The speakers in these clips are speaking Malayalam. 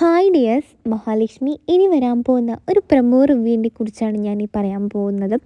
Hi dears Mahalakshmi. ഇനി വരാൻ പോകുന്ന ഒരു പ്രമോ റിവ്യൂവിനെ കുറിച്ചാണ് ഞാൻ ഈ പറയാൻ പോകുന്നത്.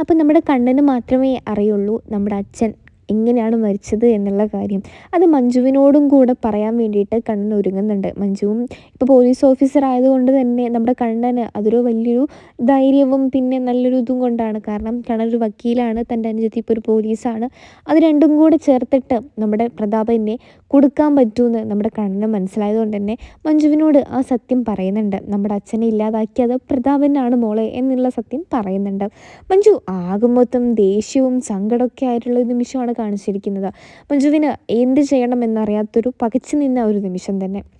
അപ്പോൾ നമ്മുടെ കണ്ണന് മാത്രമേ അറിയുള്ളൂ നമ്മുടെ അച്ഛൻ എങ്ങനെയാണ് മരിച്ചത് എന്നുള്ള കാര്യം. അത് മഞ്ജുവിനോടും കൂടെ പറയാൻ വേണ്ടിയിട്ട് കണ്ണൻ ഒരുങ്ങുന്നുണ്ട്. മഞ്ജുവും ഇപ്പോൾ പോലീസ് ഓഫീസർ ആയതുകൊണ്ട് തന്നെ നമ്മുടെ കണ്ണന് അതൊരു വലിയൊരു ധൈര്യവും പിന്നെ നല്ലൊരു ഇതും കൊണ്ടാണ്. കാരണം കണ്ണൻ ഒരു വക്കീലാണ് തന്റെ അനുജത്തി ഇപ്പോൾ ഒരു പോലീസാണ്. അത് രണ്ടും കൂടെ ചേർത്തിട്ട് നമ്മുടെ പ്രതാപനെ കൊടുക്കാൻ പറ്റുമെന്ന് നമ്മുടെ കണ്ണന് മനസ്സിലായതുകൊണ്ട് തന്നെ മഞ്ജുവിനോട് ആ സത്യം പറയുന്നുണ്ട്. നമ്മുടെ അച്ഛനെ ഇല്ലാതാക്കിയത് പ്രതാപനാണ് മോളെ എന്നുള്ള സത്യം പറയുന്നുണ്ട്. മഞ്ജു ആകെ ദേഷ്യവും സങ്കടമൊക്കെ ആയിട്ടുള്ള ഒരു നിമിഷമാണ് കാണിച്ചിരിക്കുന്നത്. മഞ്ജുവിന് എന്ത് ചെയ്യണമെന്നറിയാത്തൊരു പകച്ചു നിന്ന ഒരു നിമിഷം തന്നെ.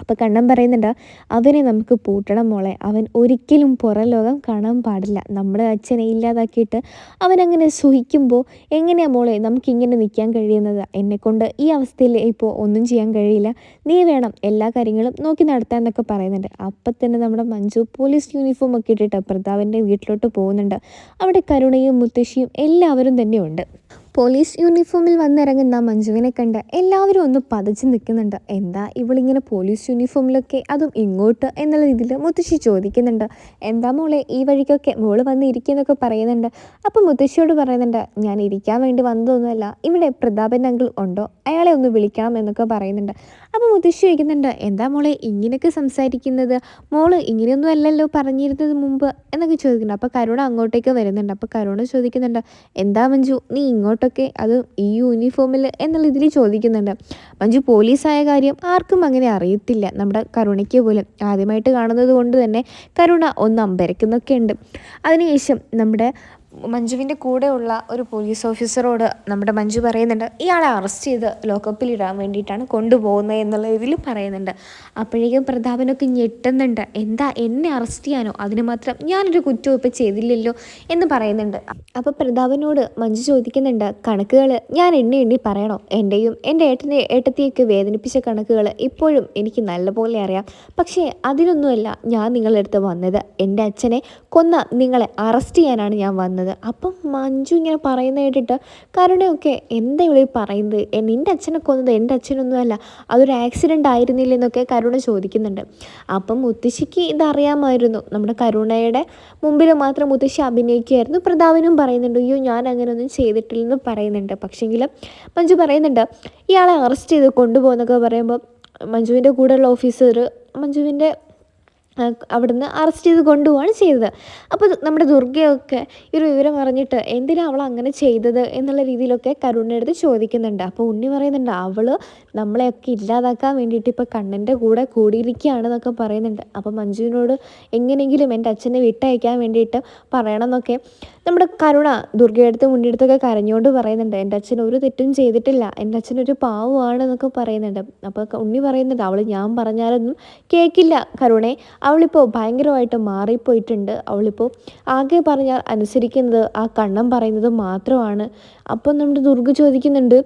അപ്പോൾ കണ്ണൻ പറയുന്നുണ്ട് അവനെ നമുക്ക് പൂട്ടണം മോളെ. അവൻ ഒരിക്കലും പുറം ലോകം കാണാൻ പാടില്ല. നമ്മുടെ അച്ഛനെ ഇല്ലാതാക്കിയിട്ട് അവനങ്ങനെ സുഹിക്കുമ്പോൾ എങ്ങനെയാണ് മോളെ നമുക്കിങ്ങനെ നിൽക്കാൻ കഴിയുന്നത്? എന്നെക്കൊണ്ട് ഈ അവസ്ഥയിൽ ഇപ്പോൾ ഒന്നും ചെയ്യാൻ കഴിയില്ല. നീ വേണം എല്ലാ കാര്യങ്ങളും നോക്കി നടത്താൻ എന്നൊക്കെ പറയുന്നുണ്ട്. അപ്പം തന്നെ നമ്മുടെ മഞ്ജു പോലീസ് യൂണിഫോം ഒക്കെ ഇട്ടിട്ട് പ്രതാപന്റെ വീട്ടിലോട്ട് പോകുന്നുണ്ട്. അവിടെ കരുണയും മുത്തശ്ശിയും എല്ലാവരും തന്നെയുണ്ട്. പോലീസ് യൂണിഫോമിൽ വന്നിറങ്ങുന്ന മഞ്ജുവിനെ കണ്ട് എല്ലാവരും ഒന്ന് പതച്ച് നിൽക്കുന്നുണ്ട്. എന്താ ഇവളിങ്ങനെ പോലീസ് യൂണിഫോമിലൊക്കെ അതും ഇങ്ങോട്ട് എന്നുള്ള രീതിയിൽ മുത്തശ്ശി ചോദിക്കുന്നുണ്ട്. എന്താ മോളെ ഈ വഴിക്കൊക്കെ മോൾ വന്ന് ഇരിക്കുന്നൊക്കെ പറയുന്നുണ്ട്. അപ്പം മുത്തശ്ശിയോട് പറയുന്നുണ്ട് ഞാൻ ഇരിക്കാൻ വേണ്ടി വന്നതൊന്നുമല്ല ഇവിടെ പ്രതാപൻ അങ്കിൾ ഉണ്ടോ? അയാളെ ഒന്ന് വിളിക്കണം എന്നൊക്കെ പറയുന്നുണ്ട്. അപ്പോൾ മുത്തശ്ശി ചോദിക്കുന്നുണ്ട് എന്താ മോളെ ഇങ്ങനെയൊക്കെ സംസാരിക്കുന്നത്? മോൾ ഇങ്ങനെയൊന്നും അല്ലല്ലോ പറഞ്ഞിരുന്നത് മുമ്പ്? എന്നൊക്കെ ചോദിക്കുന്നുണ്ട്. അപ്പോൾ കരുണ അങ്ങോട്ടേക്ക് വരുന്നുണ്ട്. അപ്പോൾ കരുണ ചോദിക്കുന്നുണ്ട് എന്താ മഞ്ജു നീ ഇങ്ങോട്ടൊക്കെ അത് ഈ യൂണിഫോമിൽ എന്നുള്ള ഇതിൽ ചോദിക്കുന്നുണ്ട്. മഞ്ജു പോലീസായ കാര്യം ആർക്കും അങ്ങനെ അറിയത്തില്ല. നമ്മുടെ കരുണയ്ക്ക് പോലും ആദ്യമായിട്ട് കാണുന്നത് കൊണ്ട് തന്നെ കരുണ ഒന്ന് അമ്പരക്കുന്നൊക്കെ ഉണ്ട് അതിനുശേഷം നമ്മുടെ മഞ്ജുവിന്റെ കൂടെയുള്ള ഒരു പോലീസ് ഓഫീസറോട് നമ്മുടെ മഞ്ജു പറയുന്നുണ്ട് ഇയാളെ അറസ്റ്റ് ചെയ്ത് ലോക്കപ്പിൽ ഇടാൻ വേണ്ടിയിട്ടാണ് കൊണ്ടുപോകുന്നത് എന്നുള്ള ഇതിൽ പറയുന്നുണ്ട്. അപ്പോഴേക്കും പ്രതാപനൊക്കെ ഞെട്ടുന്നുണ്ട് എന്താ എന്നെ അറസ്റ്റ് ചെയ്യാനോ? അതിന് മാത്രം ഞാനൊരു കുറ്റവും ഇപ്പം ചെയ്തില്ലല്ലോ എന്ന് പറയുന്നുണ്ട്. അപ്പോൾ പ്രതാപനോട് മഞ്ജു ചോദിക്കുന്നുണ്ട് കണക്കുകൾ ഞാൻ എണ്ണി എണ്ണി പറയണോ? എന്റെയും എന്റെ ഏട്ടനെ ഏട്ടത്തിയൊക്കെ വേദനിപ്പിച്ച കണക്കുകൾ ഇപ്പോഴും എനിക്ക് നല്ലപോലെ അറിയാം. പക്ഷേ അതിനൊന്നുമല്ല ഞാൻ നിങ്ങളുടെ അടുത്ത് വന്നത്. എന്റെ അച്ഛനെ കൊന്ന നിങ്ങളെ അറസ്റ്റ് ചെയ്യാനാണ് ഞാൻ വന്നത്. അപ്പം മഞ്ജു ഇങ്ങനെ പറയുന്ന കേട്ടിട്ട് കരുണയൊക്കെ എന്താ ഇവിടെ പറയുന്നത്? നിന്റെ അച്ഛനെ കൊന്നത് എന്റെ അച്ഛനൊന്നുമല്ല അതൊരു ആക്സിഡന്റ് ആയിരുന്നില്ലെന്നൊക്കെ കരുണ ചോദിക്കുന്നുണ്ട്. അപ്പം മുത്തശ്ശിക്ക് ഇതറിയാമായിരുന്നു നമ്മുടെ കരുണയുടെ മുമ്പിൽ മാത്രം മുത്തശ്ശി അഭിനയിക്കുമായിരുന്നു പ്രതാപനും പറയുന്നുണ്ട് അയ്യോ ഞാൻ അങ്ങനെയൊന്നും ചെയ്തിട്ടില്ലെന്ന് പറയുന്നുണ്ട്. പക്ഷേങ്കിൽ മഞ്ജു പറയുന്നുണ്ട് ഇയാളെ അറസ്റ്റ് ചെയ്ത് കൊണ്ടുപോകുന്നൊക്കെ പറയുമ്പോൾ മഞ്ജുവിന്റെ കൂടെയുള്ള ഓഫീസർ മഞ്ജുവിന്റെ അവിടുന്ന് അറസ്റ്റ് ചെയ്ത് കൊണ്ടുപോവാണ് ചെയ്തത്. അപ്പോൾ നമ്മുടെ ദുർഗയൊക്കെ ഈ ഒരു വിവരം അറിഞ്ഞിട്ട് എന്തിനാണ് അവൾ അങ്ങനെ ചെയ്തത് എന്നുള്ള രീതിയിലൊക്കെ കരുണിന്റെ അടുത്ത് ചോദിക്കുന്നുണ്ട്. അപ്പോൾ ഉണ്ണി പറയുന്നുണ്ട് അവൾ നമ്മളെയൊക്കെ ഇല്ലാതാക്കാൻ വേണ്ടിയിട്ട് ഇപ്പോൾ കണ്ണന്റെ കൂടെ കൂടിയിരിക്കുകയാണെന്നൊക്കെ പറയുന്നുണ്ട്. അപ്പോൾ മഞ്ജുവിനോട് എങ്ങനെയെങ്കിലും എന്റെ അച്ഛനെ വിട്ടയക്കാൻ വേണ്ടിയിട്ട് പറയണമെന്നൊക്കെ നമ്മുടെ കരുണ ദുർഗയെടുത്ത് മുന്നിയെടുത്തൊക്കെ കരഞ്ഞുകൊണ്ട് പറയുന്നുണ്ട് എന്റെ അച്ഛൻ ഒരു തെറ്റും ചെയ്തിട്ടില്ല. എന്റെ അച്ഛൻ ഒരു പാവമാണ് എന്നൊക്കെ പറയുന്നുണ്ട്. അപ്പോൾ ഉണ്ണി പറയുന്നുണ്ട് അവൾ ഞാൻ പറഞ്ഞാലൊന്നും കേൾക്കില്ല കരുണെ. അവളിപ്പോൾ ഭയങ്കരമായിട്ട് മാറിപ്പോയിട്ടുണ്ട്. അവളിപ്പോൾ ആകെ പറഞ്ഞാൽ അനുസരിക്കുന്നത് ആ കണ്ണം പറയുന്നത് മാത്രമാണ്. അപ്പോൾ നമ്മുടെ ദുർഗ ചോദിക്കുന്നുണ്ട്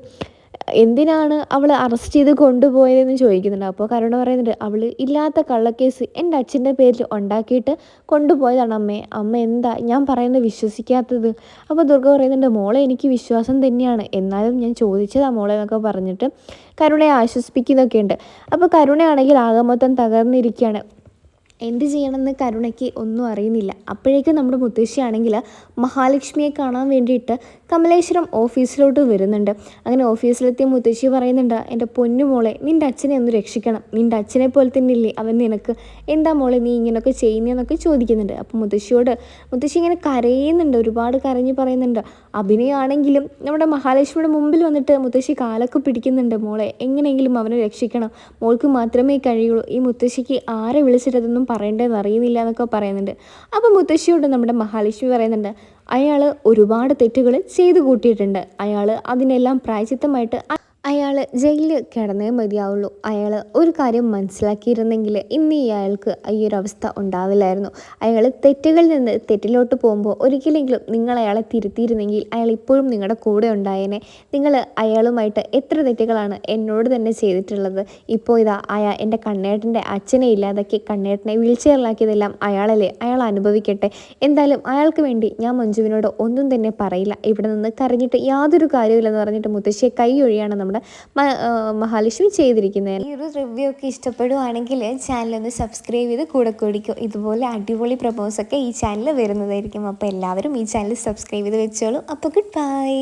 എന്തിനാണ് അവൾ അറസ്റ്റ് ചെയ്ത് കൊണ്ടുപോയതെന്ന് ചോദിക്കുന്നുണ്ട്. അപ്പോൾ കരുണ പറയുന്നുണ്ട് അവൾ ഇല്ലാത്ത കള്ളക്കേസ് എന്റെ അച്ഛന്റെ പേരിൽ ഉണ്ടാക്കിയിട്ട് കൊണ്ടുപോയതാണ് അമ്മേ. അമ്മ എന്താ ഞാൻ പറയുന്നത് വിശ്വസിക്കാത്തത്? അപ്പോൾ ദുർഗ പറയുന്നുണ്ട് മോളെ എനിക്ക് വിശ്വാസം തന്നെയാണ്. എന്നാലും ഞാൻ ചോദിച്ചതാണ് മോളെ എന്നൊക്കെ പറഞ്ഞിട്ട് കരുണയെ ആശ്വസിപ്പിക്കുന്നൊക്കെ ഉണ്ട് അപ്പോൾ കരുണയാണെങ്കിൽ ആകെ മൊത്തം തകർന്നിരിക്കുകയാണ്. എന്ത് ചെയ്യണമെന്ന് കരുണയ്ക്ക് ഒന്നും അറിയുന്നില്ല. അപ്പോഴേക്കും നമ്മുടെ മുത്തശ്ശിയാണെങ്കിൽ മഹാലക്ഷ്മിയെ കാണാൻ വേണ്ടിയിട്ട് കമലേശ്വരം ഓഫീസിലോട്ട് വരുന്നുണ്ട്. അങ്ങനെ ഓഫീസിലെത്തിയ മുത്തശ്ശി പറയുന്നുണ്ട് എന്റെ പൊന്നു മോളെ നിന്റെ അച്ഛനെ ഒന്ന് രക്ഷിക്കണം. നിന്റെ അച്ഛനെ പോലെ തന്നെ ഇല്ലേ അവൻ നിനക്ക്. എന്താ മോളെ നീ ഇങ്ങനെയൊക്കെ ചെയ്യുന്നതെന്നൊക്കെ ചോദിക്കുന്നുണ്ട്. അപ്പോൾ മുത്തശ്ശിയോട് മുത്തശ്ശി ഇങ്ങനെ കരയുന്നുണ്ട് ഒരുപാട് കരഞ്ഞ് പറയുന്നുണ്ട്. അഭിനയമാണെങ്കിലും നമ്മുടെ മഹാലക്ഷ്മിയുടെ മുമ്പിൽ വന്നിട്ട് മുത്തശ്ശി കാലൊക്കെ പിടിക്കുന്നുണ്ട് മോളെ. എങ്ങനെയെങ്കിലും അവനെ രക്ഷിക്കണം. മോൾക്ക് മാത്രമേ കഴിയുള്ളൂ. ഈ മുത്തശ്ശിക്ക് ആരെ വിളിച്ചിട്ടതൊന്നും പറയേണ്ടതെന്ന് അറിയുന്നില്ല എന്നൊക്കെ പറയുന്നുണ്ട്. അപ്പോൾ മുത്തശ്ശിയോട് നമ്മുടെ മഹാലക്ഷ്മി പറയുന്നുണ്ട് അയാൾ ഒരുപാട് തെറ്റുകൾ ചെയ്തു കൂട്ടിയിട്ടുണ്ട്. അയാൾ അതിനെല്ലാം പ്രായച്ചിത്തമായിട്ട് അയാൾ ജയിലിൽ കിടന്നേ മതിയാവുള്ളൂ. അയാൾ ഒരു കാര്യം മനസ്സിലാക്കിയിരുന്നെങ്കിൽ ഇന്ന് അയാൾക്ക് ഈ ഒരു അവസ്ഥ ഉണ്ടാവില്ലായിരുന്നു. അയാൾ തെറ്റുകളിൽ നിന്ന് തെറ്റിലോട്ട് പോകുമ്പോൾ ഒരിക്കലെങ്കിലും നിങ്ങൾ അയാളെ തിരുത്തിയിരുന്നെങ്കിൽ അയാൾ ഇപ്പോഴും നിങ്ങളുടെ കൂടെ ഉണ്ടായേനെ. നിങ്ങൾ അയാളുമായിട്ട് എത്ര തെറ്റുകളാണ് എന്നോട് തന്നെ ചെയ്തിട്ടുള്ളത്. ഇപ്പോൾ ഇതാ അയാൾ എന്റെ കണ്ണേട്ടന്റെ അച്ഛനെ ഇല്ലാതാക്കി കണ്ണേട്ടനെ വീൽ ചെയറിലാക്കിയതെല്ലാം അയാളല്ലേ? അയാൾ അനുഭവിക്കട്ടെ. എന്തായാലും അയാൾക്ക് വേണ്ടി ഞാൻ മഞ്ജുവിനോട് ഒന്നും തന്നെ പറയില്ല. ഇവിടെ നിന്ന് കരഞ്ഞിട്ട് യാതൊരു കാര്യമില്ലെന്ന് പറഞ്ഞിട്ട് മുത്തശ്ശിയെ കൈ ഒഴിയാണ് നമ്മുടെ നമ്മുടെ മഹാലക്ഷ്മി ചെയ്തിരിക്കുന്നത്. ഈ ഒരു റിവ്യൂ ഒക്കെ ഇഷ്ടപ്പെടുവാണെങ്കിൽ ചാനലൊന്ന് സബ്സ്ക്രൈബ് ചെയ്ത് കൂടെ കൂടിക്കോ. ഇതുപോലെ അടിപൊളി പ്രമോസൊക്കെ ഈ ചാനലിൽ വരുന്നതായിരിക്കും. അപ്പോൾ എല്ലാവരും ഈ ചാനൽ സബ്സ്ക്രൈബ് ചെയ്ത് വെച്ചോളൂ. അപ്പോൾ ഗുഡ് ബൈ